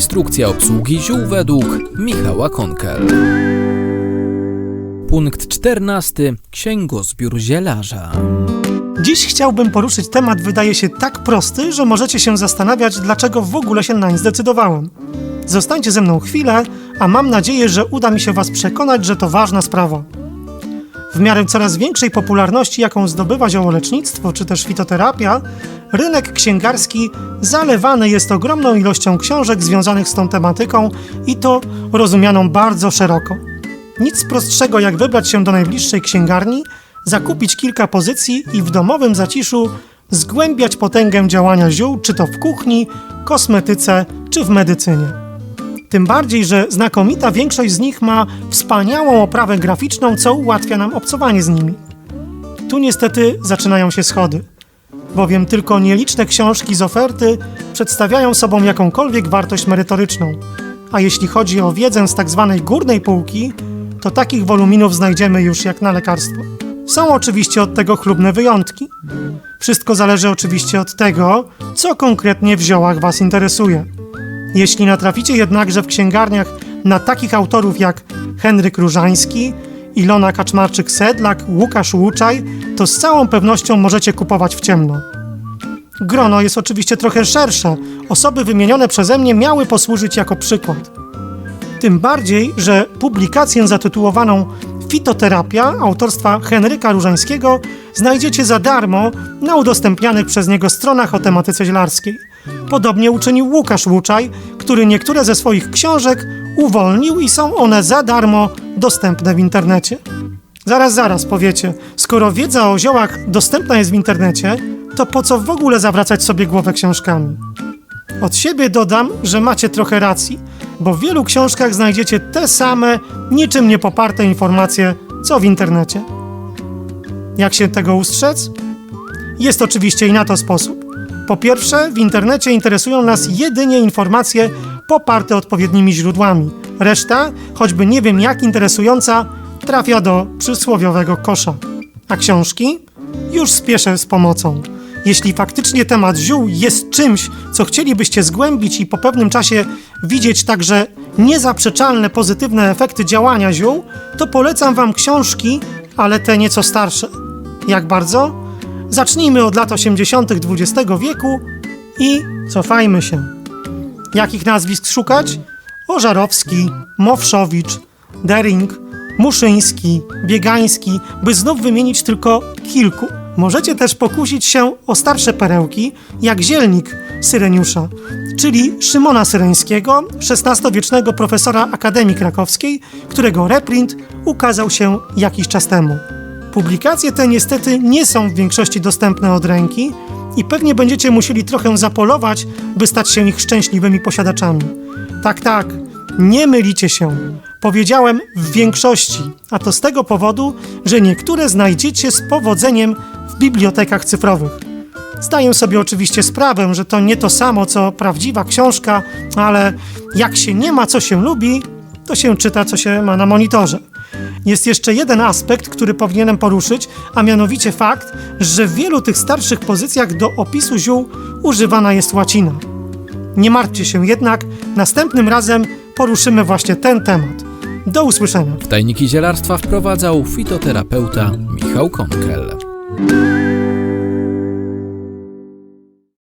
Instrukcja obsługi ziół według Michała Konkel. Punkt 14. Księgozbiór zielarza. Dziś chciałbym poruszyć temat, wydaje się tak prosty, że możecie się zastanawiać, dlaczego w ogóle się nań zdecydowałem. Zostańcie ze mną chwilę, a mam nadzieję, że uda mi się Was przekonać, że to ważna sprawa. W miarę coraz większej popularności, jaką zdobywa ziołolecznictwo czy też fitoterapia, rynek księgarski zalewany jest ogromną ilością książek związanych z tą tematyką i to rozumianą bardzo szeroko. Nic prostszego jak wybrać się do najbliższej księgarni, zakupić kilka pozycji i w domowym zaciszu zgłębiać potęgę działania ziół, czy to w kuchni, kosmetyce, czy w medycynie. Tym bardziej, że znakomita większość z nich ma wspaniałą oprawę graficzną, co ułatwia nam obcowanie z nimi. Tu niestety zaczynają się schody, bowiem tylko nieliczne książki z oferty przedstawiają sobą jakąkolwiek wartość merytoryczną. A jeśli chodzi o wiedzę z tak zwanej górnej półki, to takich woluminów znajdziemy już jak na lekarstwo. Są oczywiście od tego chlubne wyjątki. Wszystko zależy oczywiście od tego, co konkretnie w ziołach Was interesuje. Jeśli natraficie jednakże w księgarniach na takich autorów jak Henryk Różański, Ilona Kaczmarczyk-Sedlak, Łukasz Łuczaj, to z całą pewnością możecie kupować w ciemno. Grono jest oczywiście trochę szersze. Osoby wymienione przeze mnie miały posłużyć jako przykład. Tym bardziej, że publikację zatytułowaną Fitoterapia autorstwa Henryka Różańskiego znajdziecie za darmo na udostępnianych przez niego stronach o tematyce zielarskiej. Podobnie uczynił Łukasz Łuczaj, który niektóre ze swoich książek uwolnił i są one za darmo dostępne w internecie. Zaraz, zaraz powiecie, skoro wiedza o ziołach dostępna jest w internecie, to po co w ogóle zawracać sobie głowę książkami? Od siebie dodam, że macie trochę racji, bo w wielu książkach znajdziecie te same, niczym nie poparte informacje, co w internecie. Jak się tego ustrzec? Jest oczywiście i na to sposób. Po pierwsze, w internecie interesują nas jedynie informacje poparte odpowiednimi źródłami. Reszta, choćby nie wiem jak interesująca, trafia do przysłowiowego kosza. A książki? Już spieszę z pomocą. Jeśli faktycznie temat ziół jest czymś, co chcielibyście zgłębić i po pewnym czasie widzieć także niezaprzeczalne pozytywne efekty działania ziół, to polecam Wam książki, ale te nieco starsze. Jak bardzo? Zacznijmy od lat 80. XX wieku i cofajmy się. Jakich nazwisk szukać? Ożarowski, Mowszowicz, Dering, Muszyński, Biegański, by znów wymienić tylko kilku. Możecie też pokusić się o starsze perełki, jak Zielnik Syreniusza, czyli Szymona Syreńskiego, XVI-wiecznego profesora Akademii Krakowskiej, którego reprint ukazał się jakiś czas temu. Publikacje te niestety nie są w większości dostępne od ręki i pewnie będziecie musieli trochę zapolować, by stać się ich szczęśliwymi posiadaczami. Tak, tak, nie mylicie się. Powiedziałem w większości, a to z tego powodu, że niektóre znajdziecie z powodzeniem w bibliotekach cyfrowych. Zdaję sobie oczywiście sprawę, że to nie to samo co prawdziwa książka, ale jak się nie ma co się lubi, to się czyta co się ma na monitorze. Jest jeszcze jeden aspekt, który powinienem poruszyć, a mianowicie fakt, że w wielu tych starszych pozycjach do opisu ziół używana jest łacina. Nie martwcie się jednak, następnym razem poruszymy właśnie ten temat. Do usłyszenia. W tajniki zielarstwa wprowadzał fitoterapeuta Michał Konkel.